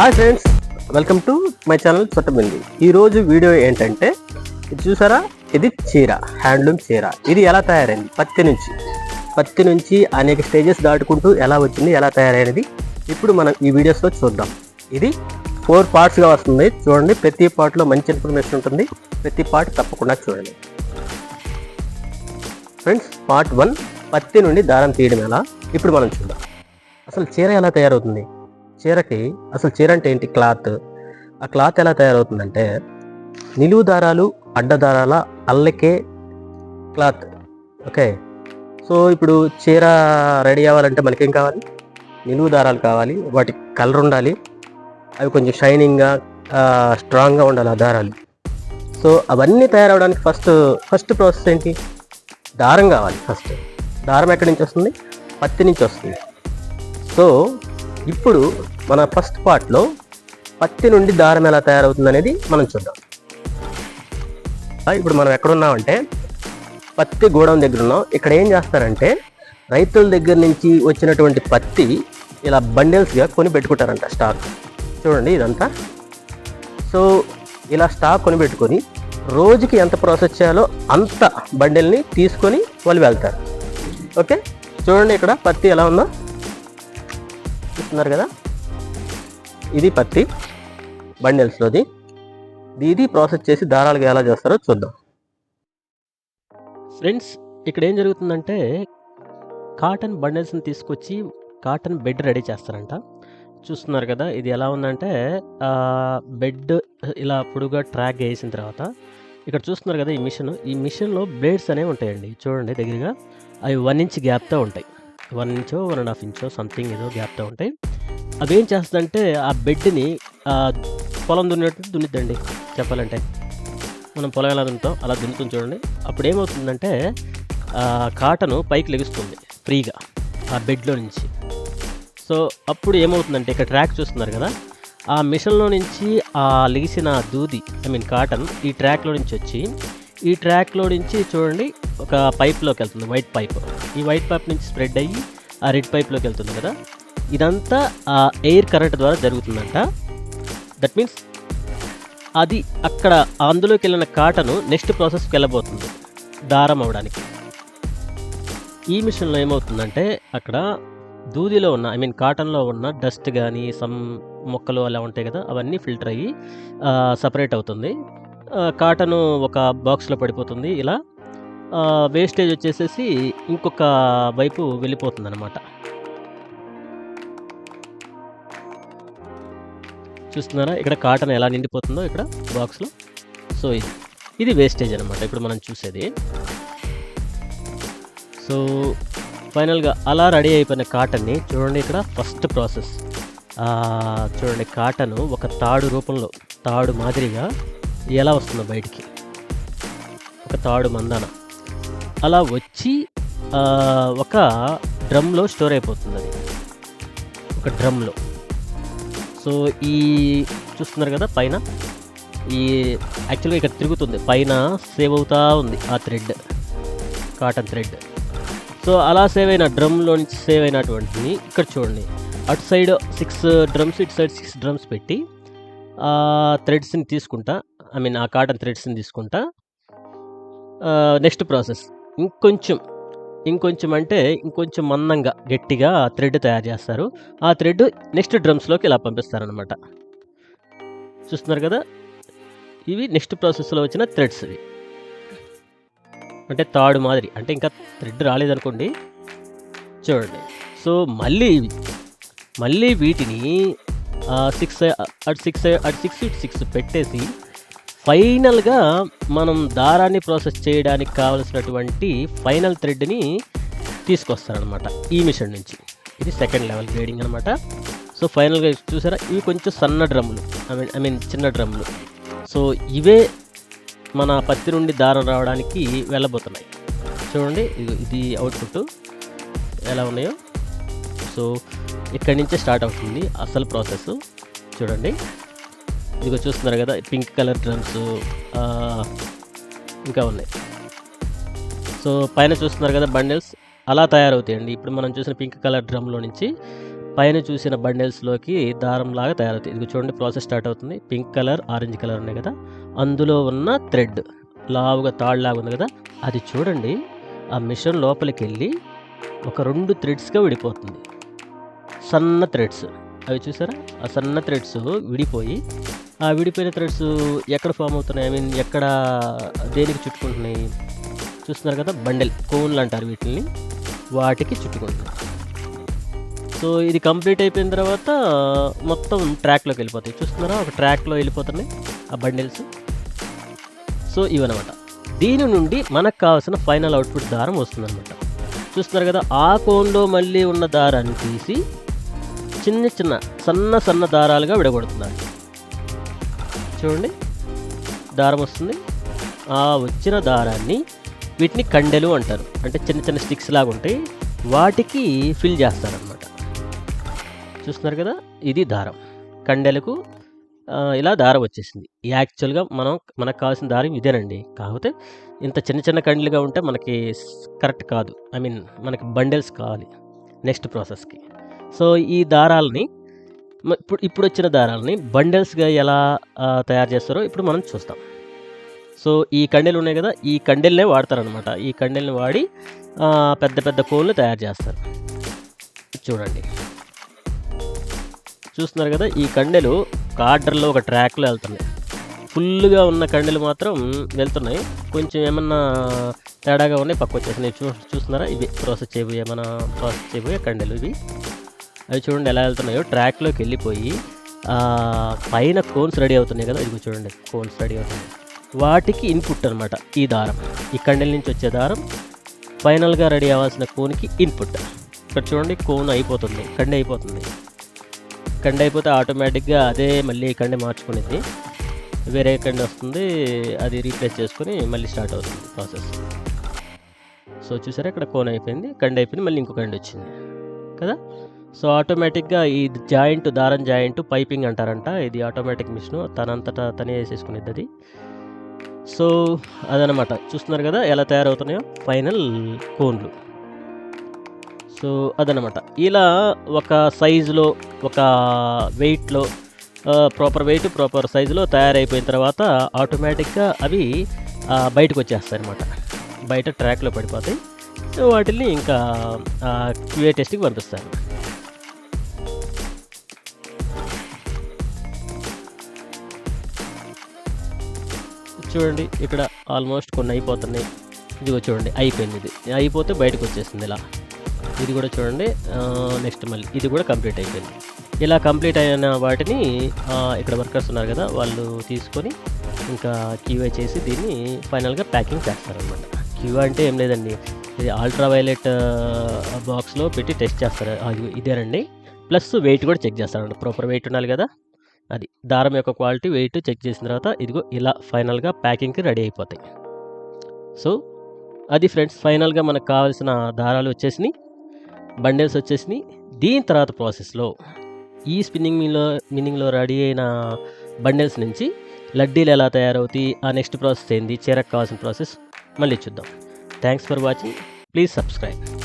Hi friends welcome to my channel చొట్టబింది. ఈరోజు video ఏంటంటే ఇది చూసారా? ఇది చీర హ్యాండ్లూమ్ చీర. ఇది ఎలా తయారైంది? పత్తి నుంచి. పత్తి నుంచి అనేక స్టేజెస్ దాటుకుంటూ ఎలా వచ్చింది ఎలా తయారైనది? ఇప్పుడు మనం ఈ వీడియోస్లో చూద్దాం. ఇది ఫోర్ పార్ట్స్గా వస్తుంది. చూడండి ప్రతి పార్ట్లో మంచి ఇన్ఫర్మేషన్ ఉంటుంది. ప్రతి పార్ట్ తప్పకుండా చూడండి. ఫ్రెండ్స్ పార్ట్ వన్ పత్తి నుండి దారం తీయడం ఎలా? ఇప్పుడు మనం చూద్దాం. అసలు చీర ఎలా తయారవుతుంది? చీరకి అసలు చీర అంటే ఏంటి? క్లాత్. ఆ క్లాత్ ఎలా తయారవుతుందంటే నిలువు దారాలు అడ్డ దారాల అల్లకే క్లాత్. ఓకే? సో ఇప్పుడు చీర రెడీ అవ్వాలంటే మనకేం కావాలి? నిలువు దారాలు కావాలి. వాటి కలర్ ఉండాలి. అవి కొంచెం షైనింగ్గా స్ట్రాంగ్గా ఉండాలి ఆ దారాలు. సో అవన్నీ తయారవడానికి ఫస్ట్ ఫస్ట్ ప్రాసెస్ ఏంటి? దారం కావాలి ఫస్ట్. దారం ఎక్కడి నుంచి వస్తుంది? పత్తి నుంచి వస్తుంది. సో ఇప్పుడు మన ఫస్ట్ పార్ట్లో పత్తి నుండి దారం ఎలా తయారవుతుంది అనేది మనం చూద్దాం. ఇప్పుడు మనం ఎక్కడున్నామంటే పత్తి గోడౌన్ దగ్గర ఉన్నాం. ఇక్కడ ఏం చేస్తారంటే రైతుల దగ్గర నుంచి వచ్చినటువంటి పత్తి ఇలా బండిల్స్గా కొని పెట్టుకుంటారంట స్టాక్. చూడండి ఇదంతా. సో ఇలా స్టాక్ కొని పెట్టుకొని రోజుకి ఎంత ప్రాసెస్ చేయాలో అంత బండిల్ని తీసుకొని వాళ్ళు వెళ్తారు. ఓకే? చూడండి ఇక్కడ పత్తి ఎలా ఉందో. చూస్తున్నారు కదా? ఇది పత్తి బండిల్స్లోది. ఇది ప్రాసెస్ చేసి దారాలుగా ఎలా చేస్తారో చూద్దాం. ఫ్రెండ్స్ ఇక్కడ ఏం జరుగుతుందంటే కాటన్ బండిల్స్ని తీసుకొచ్చి కాటన్ బెడ్ రెడీ చేస్తారంట. చూస్తున్నారు కదా ఇది ఎలా ఉందంటే బెడ్ ఇలా పొడుగా ట్రాక్ వేసిన తర్వాత ఇక్కడ చూస్తున్నారు కదా ఈ మిషన్. ఈ మిషన్లో బ్లేడ్స్ అనేవి ఉంటాయండి. చూడండి దగ్గరగా. అవి వన్ ఇంచ్ గ్యాప్తో ఉంటాయి. వన్ ఇంచో వన్ అండ్ హాఫ్ ఇంచో సంథింగ్ ఏదో గ్యాప్తో ఉంటాయి. అదేం చేస్తుందంటే ఆ బెడ్ని పొలం దున్నేటట్టు దున్నిద్దండి. చెప్పాలంటే. మనం పొలం ఎలా దున్నుతాం అలా దున్నుతుంది చూడండి. అప్పుడు ఏమవుతుందంటే కాటను పైకి లెగుస్తుంది ఫ్రీగా ఆ బెడ్లో నుంచి. సో అప్పుడు ఏమవుతుందంటే ఇక్కడ ట్రాక్ చూస్తున్నారు కదా ఆ మిషన్లో నుంచి ఆ లెగిసిన దూది ఐ మీన్ కాటన్ ఈ ట్రాక్లో నుంచి వచ్చి ఈ ట్రాక్లో నుంచి చూడండి ఒక పైప్లోకి వెళ్తుంది వైట్ పైప్. ఈ వైట్ పైప్ నుంచి స్ప్రెడ్ అయ్యి ఆ రెడ్ పైప్లోకి వెళ్తుంది కదా. ఇదంతా ఆ ఎయిర్ కరెంట్ ద్వారా జరుగుతుందంట. దట్ మీన్స్ అది అక్కడ అందులోకి వెళ్ళిన కాటను నెక్స్ట్ ప్రాసెస్కి వెళ్ళబోతుంది. దారం అవడానికి. ఈ మిషన్లో ఏమవుతుందంటే అక్కడ దూదిలో ఉన్న ఐ మీన్ కాటన్లో ఉన్న డస్ట్ కానీ సమ్ మొక్కలు అలా ఉంటాయి కదా అవన్నీ ఫిల్టర్ అయ్యి సపరేట్ అవుతుంది. కాటను ఒక బాక్స్లో పడిపోతుంది. ఇలా వేస్టేజ్ వచ్చేసేసి ఇంకొక వైపు వెళ్ళిపోతుంది అనమాట చూస్తున్నారా? ఇక్కడ కాటన్ ఎలా నిండిపోతుందో ఇక్కడ బాక్స్లో. సో ఇది వేస్టేజ్ అనమాట ఇప్పుడు మనం చూసేది. సో ఫైనల్గా అలా రెడీ అయిపోయిన కాటన్ని చూడండి ఇక్కడ ఫస్ట్ ప్రాసెస్. చూడండి కాటను ఒక తాడు రూపంలో తాడు మాదిరిగా ఎలా వస్తుందో బయటికి. ఒక తాడు మందాన. అలా వచ్చి ఒక డ్రమ్లో స్టోర్ అయిపోతుంది అది ఒక డ్రమ్లో. సో ఈ చూస్తున్నారు కదా పైన? ఈ యాక్చువల్గా ఇక్కడ తిరుగుతుంది. పైన సేవ్ అవుతా ఉంది ఆ థ్రెడ్. Cotton thread. సో అలా సేవ్ అయిన డ్రమ్లో నుంచి సేవ్ అయినటువంటిది ఇక్కడ చూడండి. అటు సైడ్ సిక్స్ డ్రమ్స్ ఇటు సైడ్ సిక్స్ డ్రమ్స్ పెట్టి ఆ థ్రెడ్స్ని తీసుకుంటా. ఐ మీన్ ఆ కాటన్ థ్రెడ్స్ని తీసుకుంటా. Next process. ఇంకొంచెం ఇంకొంచెం అంటే ఇంకొంచెం మందంగా గట్టిగా థ్రెడ్ తయారు చేస్తారు. ఆ థ్రెడ్ నెక్స్ట్ డ్రమ్స్లోకి ఇలా పంపిస్తారనమాట చూస్తున్నారు కదా? ఇవి నెక్స్ట్ ప్రాసెస్లో వచ్చిన థ్రెడ్స్ ఇవి. అంటే తాడు మాదిరి అంటే ఇంకా థ్రెడ్ రాలేదనుకోండి. చూడండి. సో మళ్ళీ ఇవి. మళ్ళీ వీటిని సిక్స్ అటు సిక్స్ అటు సిక్స్ ఇటు సిక్స్ పెట్టేసి ఫైనల్గా మనం దారాన్ని ప్రాసెస్ చేయడానికి కావలసినటువంటి ఫైనల్ థ్రెడ్ని తీసుకొస్తారనమాట ఈ మిషన్ నుంచి. ఇది సెకండ్ లెవెల్ గ్రేడింగ్ అనమాట సో ఫైనల్గా చూసారా? ఇవి కొంచెం సన్న డ్రమ్ములు. ఐ మీన్ ఐ మీన్ చిన్న డ్రమ్ములు. సో ఇవే మన పత్తి నుండి దారం రావడానికి వెళ్ళబోతున్నాయి. చూడండి ఇది ఇది అవుట్పుట్. ఎలా ఉన్నాయో. సో ఇక్కడి నుంచే స్టార్ట్ అవుతుంది అసలు ప్రాసెస్. చూడండి. ఇదిగో చూస్తున్నారు కదా పింక్ కలర్ డ్రమ్స్ ఇంకా ఉన్నాయి. సో పైన చూస్తున్నారు కదా బండిల్స్ అలా తయారవుతాయండి. ఇప్పుడు మనం చూసిన పింక్ కలర్ డ్రమ్లో నుంచి పైన చూసిన బండిల్స్లోకి దారం లాగా తయారవుతాయి. ఇది చూడండి ప్రాసెస్ స్టార్ట్ అవుతుంది. పింక్ కలర్ ఆరెంజ్ కలర్ ఉన్నాయి కదా. అందులో ఉన్న థ్రెడ్ లావుగా తాళ్ళలాగా ఉంది కదా. అది చూడండి ఆ మిషన్ లోపలికి వెళ్ళి ఒక రెండు థ్రెడ్స్గా విడిపోతుంది. సన్న థ్రెడ్స్. అవి చూసారా? ఆ సన్న థ్రెడ్స్ విడిపోయి ఆ విడిపోయిన థ్రెడ్స్ ఎక్కడ ఫామ్ అవుతున్నాయి? ఐ మీన్ ఎక్కడ దేనికి చుట్టుకుంటున్నాయి? చూస్తున్నారు కదా బండెల్ కోన్లు అంటారు వీటిని వాటికి చుట్టుకుంటున్నాయి. సో ఇది కంప్లీట్ అయిపోయిన తర్వాత మొత్తం ట్రాక్లోకి వెళ్ళిపోతాయి. చూస్తున్నారా? ఒక ట్రాక్లో వెళ్ళిపోతున్నాయి ఆ బండిల్స్. సో ఇవన్నమాట. దీని నుండి మనకు కావాల్సిన ఫైనల్ అవుట్పుట్ దారం వస్తుందన్నమాట. చూస్తున్నారు కదా ఆ కోన్లో మళ్ళీ ఉన్న దారాన్ని తీసి చిన్న చిన్న సన్న సన్న దారాలుగా విడగొడుతున్నారు. చూడండి. దారం వస్తుంది. ఆ వచ్చిన దారాన్ని వీటిని కండెలు అంటారు. అంటే చిన్న చిన్న స్టిక్స్ లాగా ఉంటాయి. వాటికి ఫిల్ చేస్తారనమాట చూస్తున్నారు కదా? ఇది దారం. కండెలకు ఇలా దారం వచ్చేసింది. యాక్చువల్గా మనం మనకు కావాల్సిన దారం ఇదేనండి. కాకపోతే ఇంత చిన్న చిన్న కండలుగా ఉంటే మనకి కరెక్ట్ కాదు. ఐ మీన్ మనకి బండిల్స్ కావాలి నెక్స్ట్ ప్రాసెస్కి. సో ఈ దారాలని ఇప్పుడు ఇప్పుడు వచ్చిన దారాలని బండిల్స్గా ఎలా తయారు చేస్తారో ఇప్పుడు మనం చూస్తాం. సో ఈ కండెలు ఉన్నాయి కదా ఈ కండెల్నే వాడతారనమాట ఈ కండెల్ని వాడి పెద్ద పెద్ద కోళ్ళు తయారు చేస్తారు. చూడండి. చూస్తున్నారు కదా ఈ కండెలు కార్డర్లో ఒక ట్రాక్లో వెళ్తున్నాయి. ఫుల్గా ఉన్న కండెలు మాత్రం వెళ్తున్నాయి. కొంచెం ఏమన్నా తేడాగా ఉన్నాయి పక్క వచ్చేసినాయి. చూ చూస్తున్నారా? ఇవి ప్రాసెస్ చేయబోయే మన ప్రాసెస్ చేయబోయే కండెలు ఇవి. అవి చూడండి ఎలా వెళ్తున్నాయో. ట్రాక్లోకి వెళ్ళిపోయి పైన కోన్స్ రెడీ అవుతున్నాయి కదా. ఇది చూడండి కోన్స్ రెడీ అవుతున్నాయి. వాటికి ఇన్పుట్ అనమాట ఈ దారం. ఈ కండెల నుంచి వచ్చే దారం ఫైనల్గా రెడీ అవ్వాల్సిన కోన్కి ఇన్పుట్ ఇక్కడ చూడండి కోన్ అయిపోతుంది కండి అయిపోతుంది. కండి అయిపోతే ఆటోమేటిక్గా అదే మళ్ళీ కండి మార్చుకునేది. వేరే కండి వస్తుంది అది రీప్లేస్ చేసుకొని మళ్ళీ స్టార్ట్ అవుతుంది ప్రాసెస్ సో చూసారా? ఇక్కడ కోన్ అయిపోయింది కండి అయిపోయింది మళ్ళీ ఇంకో కండి వచ్చింది. కదా? సో ఆటోమేటిక్గా ఈ జాయింట్ దారం జాయింట్ పైపింగ్ అంటారంట. ఇది ఆటోమేటిక్ మిషన్. తనంతటా తనే వేసేసుకునేది అది సో అదనమాట. చూస్తున్నారు కదా ఎలా తయారవుతున్నాయో? ఫైనల్ కోన్లు. సో అదనమాట. ఇలా ఒక సైజులో ఒక వెయిట్లో ప్రాపర్ వెయిట్ ప్రాపర్ సైజులో తయారైపోయిన తర్వాత ఆటోమేటిక్గా అవి బయటకు వచ్చేస్తాయి అనమాట బయట ట్రాక్లో పడిపోతాయి. సో వాటిని ఇంకా క్యూఏ టెస్ట్కి పంపిస్తారు. చూడండి ఇక్కడ ఆల్మోస్ట్ కొన్ని అయిపోతున్నాయి. ఇదిగో చూడండి అయిపోయింది ఇది. అయిపోతే బయటకు వచ్చేసింది ఇలా. ఇది కూడా చూడండి నెక్స్ట్ మళ్ళీ. ఇది కూడా కంప్లీట్ అయిపోయింది. ఇలా కంప్లీట్ అయిన వాటిని ఇక్కడ వర్కర్స్ ఉన్నారు కదా వాళ్ళు తీసుకొని ఇంకా క్యూఐ చేసి దీన్ని ఫైనల్గా ప్యాకింగ్ చేస్తారనమాట క్యూ అంటే ఏం లేదండి. ఇది అల్ట్రా వైలెట్ బాక్స్లో పెట్టి టెస్ట్ చేస్తారు. అది ఇదేనండి. ప్లస్ వెయిట్ కూడా చెక్ చేస్తారండి ప్రాపర్ వెయిట్ ఉండాలి కదా. అది దారం యొక్క క్వాలిటీ వెయిట్ చెక్ చేసిన తర్వాత ఇదిగో ఇలా ఫైనల్గా ప్యాకింగ్కి రెడీ అయిపోతాయి. సో అది ఫ్రెండ్స్ ఫైనల్గా మనకు కావాల్సిన దారాలు వచ్చేసినాయి బండిల్స్ వచ్చేసినాయి. దీని తర్వాత ప్రాసెస్లో ఈ స్పిన్నింగ్ మీలో మిన్నింగ్లో రెడీ అయిన బండిల్స్ నుంచి లడ్డీలు ఎలా తయారవుతాయి ఆ నెక్స్ట్ ప్రాసెస్ ఏంది చీరకు కావాల్సిన ప్రాసెస్ మళ్ళీ చూద్దాం. Thanks for watching. Please subscribe.